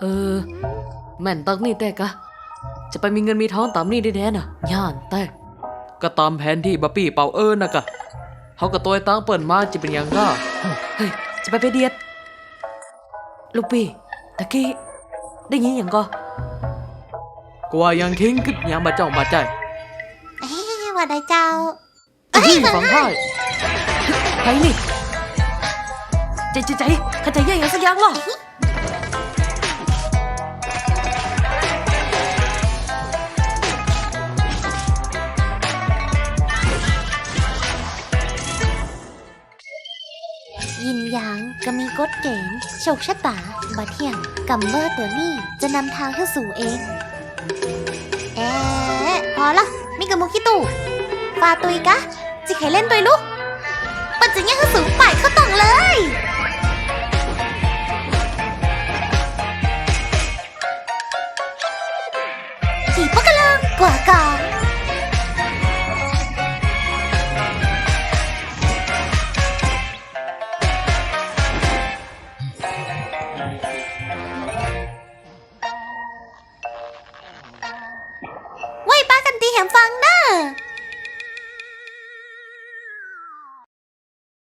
เออ แม่นตักนี่แต่กะ จะไปมีเงินมีทองตามนี่ได้แน่น่ะย่านแต่ก็ตามแผนที่บะปี้เป่าเอิญนะกะเขาก็ตัวไอ้ตังเปิดมาจะเป็นหยังก็เฮ้ยจะไปไปเดียดลูกพี่ตะกี้ได้ยินหยังก็กว่ายังทิ้งกึดหยังมาเจ้ามาใจเอ้ยว่าได้เจ้าเฮ้ยฟังไพ่ไพ่นี่ใจใจใจเข้าใจยังอย่างสักอย่างเหรอ ยินยางก็มีกฎเกณฑ์โชคชะตาบัดเที่ยงกัมเบอร์ตัวนี้จะนำทางเข้สู่เอง เอ๊ะพอละมิกระมูกี่ตุปาตุยกะจิไขเล่นตัวลูกปัจจัยเข้าสู่ป่ายเข้าต่องเลยผีปะกะลังกว่ากา ฟัง